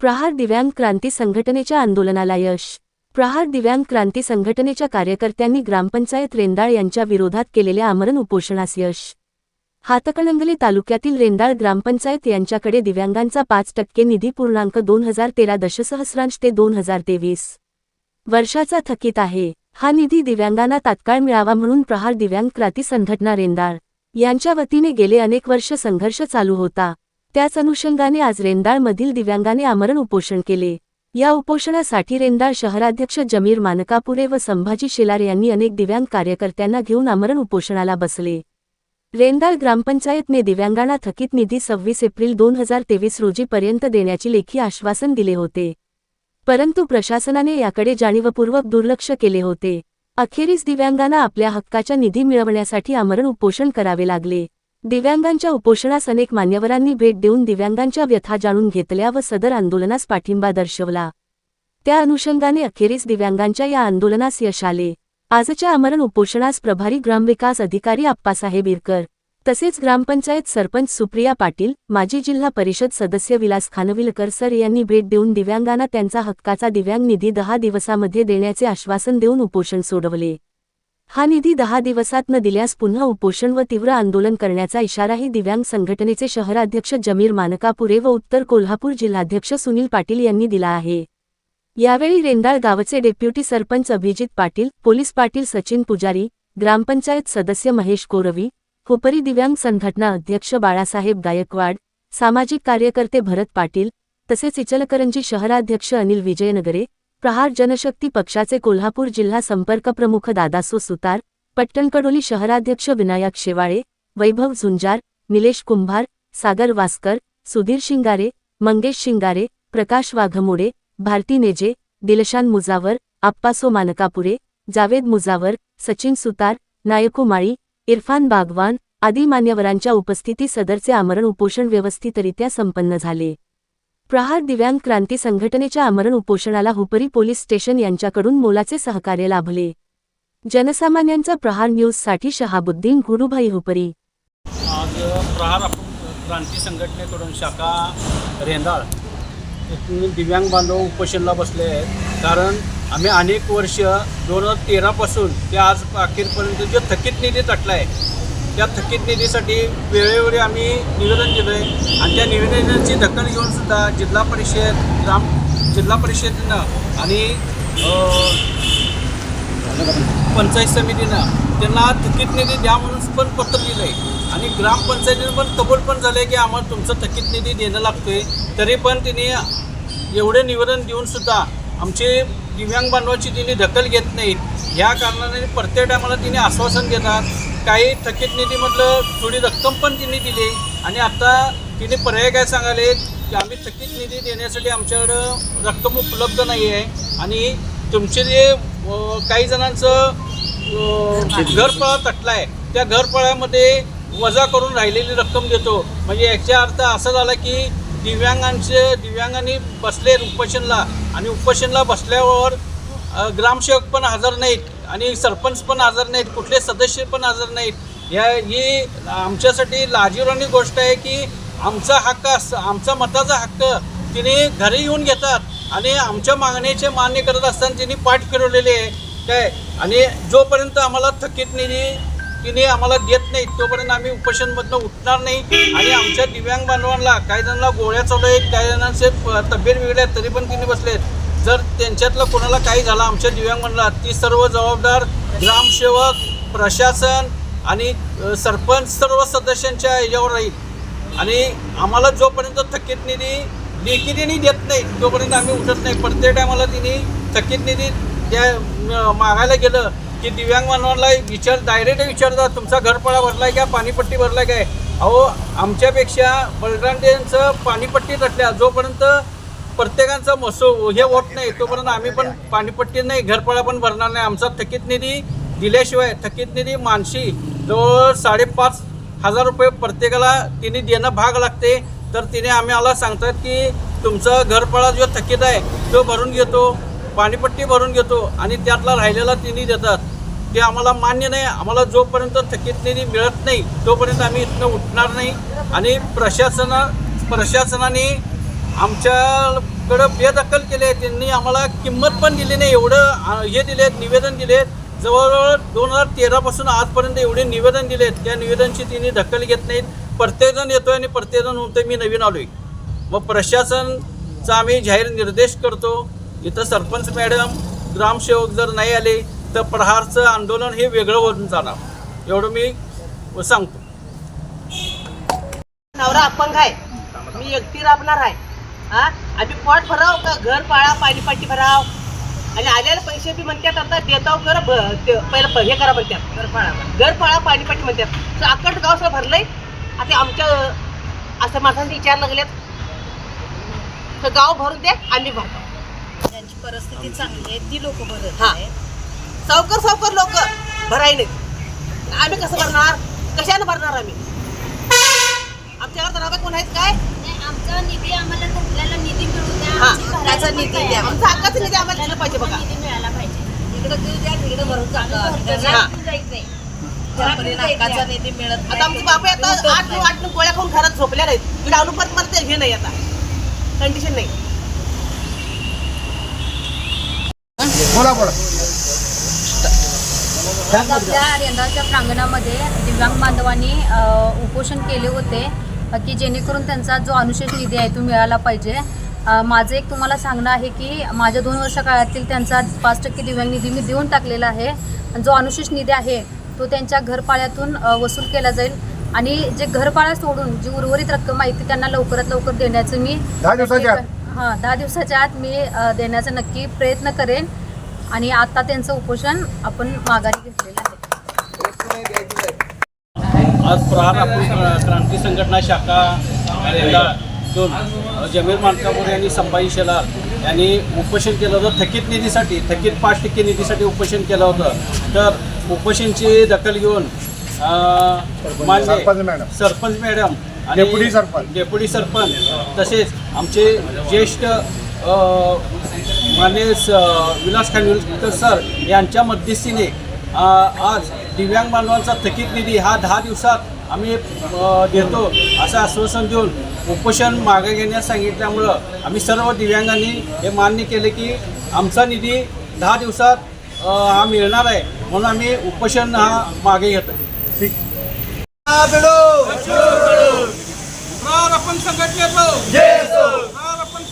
प्रहार दिव्यांग क्रांती संघटनेच्या आंदोलनाला यश. प्रहार दिव्यांग क्रांती संघटनेच्या कार्यकर्त्यांनी ग्रामपंचायत रेंदाळ यांच्या विरोधात केलेल्या आमरण उपोषणास यश. हातकणंगले तालुक्यातील रेंदाळ ग्रामपंचायत यांच्याकडे दिव्यांगांचा पाच टक्के निधी पूर्णांक दोन हजार तेरा दशसहस्रांश ते दोन हजार तेवीस. वर्षाचा थकीत आहे. हा निधी दिव्यांगांना तात्काळ मिळावा म्हणून प्रहार दिव्यांग क्रांती संघटना रेंदाळ यांच्या वतीने गेले अनेक वर्ष संघर्ष चालू होता. त्याच अनुषंगाने आज रेंदाळमधील दिव्यांगाने आमरण उपोषण केले. या उपोषणासाठी रेंदाळ शहराध्यक्ष जमीर मानकापुरे व संभाजी शेलार यांनी अनेक दिव्यांग कार्यकर्त्यांना घेऊन आमरण उपोषणाला बसले. रेंदाळ ग्रामपंचायतने दिव्यांगांना थकीत निधी सव्वीस एप्रिल दोन हजार तेवीस रोजीपर्यंत देण्याची लेखी आश्वासन दिले होते. परंतु प्रशासनाने याकडे जाणीवपूर्वक दुर्लक्ष केले होते. अखेरीस दिव्यांगांना आपल्या हक्काच्या निधी मिळवण्यासाठी आमरण उपोषण करावे लागले. दिव्यांगांच्या उपोषणास अनेक मान्यवरांनी भेट देऊन दिव्यांगांच्या व्यथा जाणून घेतल्या व सदर आंदोलनास पाठिंबा दर्शवला. त्या अनुषंगाने अखेरीस दिव्यांगांच्या या आंदोलनास यश आले. आजच्या आमरण उपोषणास प्रभारी ग्रामविकास अधिकारी आप्पासाहेब इरकर तसेच ग्रामपंचायत सरपंच सुप्रिया पाटील माजी जिल्हा परिषद सदस्य विलास खानविलकर सर यांनी भेट देऊन दिव्यांगांना त्यांचा हक्काचा दिव्यांग निधी दहा दिवसामध्ये देण्याचे आश्वासन देऊन उपोषण सोडवले. हा निधी दहा दिवसात न दिल्यास पुन्हा उपोषण व तीव्र आंदोलन करण्याचा इशाराही दिव्यांग संघटनेचे शहराध्यक्ष जमीर मानकापुरे व उत्तर कोल्हापूर जिल्हाध्यक्ष सुनील पाटील यांनी दिला आहे. यावेळी रेंदाळ गावचे डेप्युटी सरपंच अभिजित पाटील पोलीस पाटील सचिन पुजारी ग्रामपंचायत सदस्य महेश कोरवी हुपरी दिव्यांग संघटना अध्यक्ष बाळासाहेब गायकवाड सामाजिक कार्यकर्ते भरत पाटील तसेच इचलकरंजी शहराध्यक्ष अनिल विजयनगरे प्रहार जनशक्ती पक्षाचे कोल्हापूर जिल्हा संपर्क प्रमुख दादासो सुतार पट्टणकडोली शहराध्यक्ष विनायक शेवाळे वैभव झुंजार निलेश कुंभार सागर वास्कर सुधीर शिंगारे मंगेश शिंगारे प्रकाश वाघमोडे भारती नेजे दिलशान मुजावर आप्पासो मानकापुरे जावेद मुजावर सचिन सुतार नायकुमाळी इरफान बागवान आदी मान्यवरांच्या उपस्थिती सदरचे आमरण उपोषण व्यवस्थितरित्या संपन्न झाले. प्रहार दिव्यांग क्रांती संघटनेच्या आमरण उपोषणाला हुपरी पोलीस स्टेशन यांच्याकडून मोलाचे सहकार्य लाभले. जनसामान्यांचा प्रहार न्यूजसाठी शहाबुद्दीन गुरुभाई हुपरी. आज प्रहार क्रांती संघटनेकडून शाखा रेंदाळ येथून दिव्यांग बांधव उपोषणला बसले आहेत. कारण आम्ही अनेक वर्ष दोन हजार तेरापासून ते आज अखेरपर्यंत जो थकीत निधी तटला आहे त्या थकीत निधीसाठी वेळोवेळी आम्ही निवेदन दिलं आहे आणि त्या निवेदनाची दखल घेऊनसुद्धा जिल्हा परिषद ग्राम जिल्हा परिषदेनं आणि पंचायत समितीनं त्यांना थकीत निधी द्या म्हणून पण पत्र दिलं आहे आणि ग्रामपंचायतीनं पण कबूल पण झालं आहे की आम्हाला तुमचं थकीत निधी देणं लागतोय. तरी पण तिने एवढे निवेदन देऊनसुद्धा आमचे दिव्यांग बांधवाची तिने दखल घेत नाहीत या कारणाने प्रत्येक टायमाला तिने आश्वासन देतात. काही थकीत निधीमधलं थोडी रक्कम पण तिने दिली. आणि आता तिने पर्याय काय सांगाले की आम्ही थकीत निधी देण्यासाठी आमच्याकडं रक्कम उपलब्ध नाही आहे. आणि तुमचे जे काही जणांचं घरफळा घरपळा तटला आहे त्या घरफळामध्ये वजा करून राहिलेली रक्कम देतो. म्हणजे याचा अर्थ असा झाला की दिव्यांगांचे दिव्यांगांनी बसले उपोषणला आणि उपोषणला बसल्यावर ग्रामसेवक पण हजर नाहीत आणि सरपंच पण हजर नाहीत कुठले सदस्य पण हजर नाहीत. या ही आमच्यासाठी लाजीरवाणी गोष्ट आहे की आमचा हक्क अस आमचा मताचा हक्क तिने घरी येऊन घेतात आणि आमच्या मागणीचे मान्य करत असताना तिने पाठ फिरवलेले आहे. काय? आणि जोपर्यंत आम्हाला थकीत निधी तिने आम्हाला देत नाही. तोपर्यंत आम्ही उपोषणमधनं उठणार नाही. आणि आमच्या दिव्यांग बांधवांना काही जणांना गोळ्या चालू आहेत काही जणांचे तब्येत बिघडल्या तरी पण तिने बसलेत जर त्यांच्यातलं कोणाला काही झालं आमच्या दिव्यांग बांधवांना ती सर्व जबाबदार ग्रामसेवक प्रशासन आणि सरपंच सर्व सदस्यांच्या याच्यावर राहील. आणि आम्हाला जोपर्यंत थकीत निधी लेखी त्यांनी देत नाही तोपर्यंत आम्ही उठत नाही. प्रत्येक टायमाला तिने थकीत निधी त्या मागायला गेलं की दिव्यांग मानवांना विचार डायरेक्ट विचारतात तुमचा घरपळा भरलाय का पाणीपट्टी भरलाय काय? अहो आमच्यापेक्षा बलरामदेवांचं पाणीपट्टी तटल्या जोपर्यंत प्रत्येकांचा मसो हे होत नाही तोपर्यंत आम्ही पण पाणीपट्टी नाही घरपळा पण भरणार नाही. आमचा थकीत निधी दिल्याशिवाय थकीत निधी मानशी जवळ साडेपाच हजार रुपये प्रत्येकाला तिने देणं भाग लागते. तर तिने आम्ही आम्हाला सांगतात की तुमचा घरपळा जो थकीत आहे तो भरून घेतो. पाणीपट्टी भरून घेतो आणि त्यातला राहिलेला तिन्ही देतात. ते आम्हाला मान्य नाही आम्हाला जोपर्यंत थकीत निधी मिळत नाही तोपर्यंत आम्ही इथनं उठणार नाही. आणि प्रशासना प्रशासनाने आमच्याकडं बेदखल केले आहे. त्यांनी आम्हाला किंमत पण दिली नाही. एवढं हे दिले आहेत निवेदन दिले आहेत जवळजवळ दोन हजार तेरापासून आजपर्यंत एवढे निवेदन दिले आहेत त्या निवेदनची त्यांनी दखल घेत नाहीत. प्रत्येकजण येतोय आणि प्रत्येकजण म्हणतोय मी नवीन आलोय. मग प्रशासनचा आम्ही जाहीर निर्देश करतो. इथं सरपंच मॅडम ग्रामसेवक जर नाही आले तर प्रहारचं आंदोलन हे वेगळं होऊन जाणार. एवढं मी सांगतो. नवरा अपंग आहे. मी एकटी राबणार आहे. हा? आम्ही पोट भराव का? घर पाळा पाणी पाटी भराव? आणि आलेले पैसे बी म्हणतात आता देताव कर ब- ते पहिलं हे करा म्हणतात. घर पाळा घर पाळा पाणी पाटी म्हणतात. तर अक्कड गाव सगळं भरलंय. आता आमच्या असं माणसांनी विचार लागलेत तर गाव भरून दे आम्ही भरतो. परिस्थिती चांगली आहे ती लोक भरत हा. आहेत सावकर सावकर लोक भराय नाहीत. आम्ही कसं भरणार? कशाने भरणार आम्ही? आमच्याकडे तर कोण आहेत काय? नाही, आमचा निधी आम्हाला धरलेला निधी मिळू द्या हा, आमची त्याचा पण निधी द्या. आमचा हक्काचा निधी आम्हाला दिला पाहिजे बघा. निधी मिळाला पाहिजे. इकडं द्या तिकडं भरून हा. जायचं नाही. हक्काचा निधी मिळत नाही, आता आमचे बापे आता आठ नऊ नाही. आठ नऊ गोळ्या खाऊन घरात झोपल्या नाहीत इकडे आणून परत मला ते हे नाही आता. कंडिशन नाही. बोला बोला. आपल्या रेंदाळच्या प्रांगणामध्ये दिव्यांग बांधवांनी उपोषण केले होते की जेणेकरून त्यांचा जो अनुशेष निधी आहे तो मिळाला पाहिजे. माझं एक तुम्हाला सांगणं आहे की माझ्या दोन वर्ष काळातील त्यांचा पाच टक्के दिव्यांग निधी मी देऊन टाकलेला आहे. जो अनुशेष निधी आहे तो त्यांच्या घरपाळ्यातून वसूल केला जाईल. आणि जे घरपाळा सोडून जी उर्वरित रक्कम आहे ती त्यांना लवकरात लवकर देण्याचं मी? हां दहा दिवसाच्या आत मी देण्याचा नक्की प्रयत्न करेन. आणि आता त्यांचं उपोषण आपण माघारी घेतलेलं आहे आज प्रहार आपण क्रा- क्रांती संघटना शाखा दोन जमीर मानकापूर यांनी संभाजी शेलार यांनी उपोषण केलं होतं थकीत निधीसाठी थकीत पाच टक्के निधीसाठी उपोषण केलं होतं तर उपोषणची दखल घेऊन अ, मान्य sarpanch madam. Sarpanch madam deputy sarpanch. Deputy sarpanch तसेच आमचे ज्येष्ठ स विलास खानविलकर सर यांच्या मध्यस्थीने आज दिव्यांग बांधवांचा थकीत निधी हा दहा दिवसात आम्ही देतो असं आश्वासन देऊन उपोषण मागे घेण्यास सांगितल्यामुळं आम्ही सर्व दिव्यांगांनी हे मान्य केले की आमचा निधी दहा दिवसात हा मिळणार आहे म्हणून आम्ही उपोषण हा मागे घेतो संघटनेचं आपण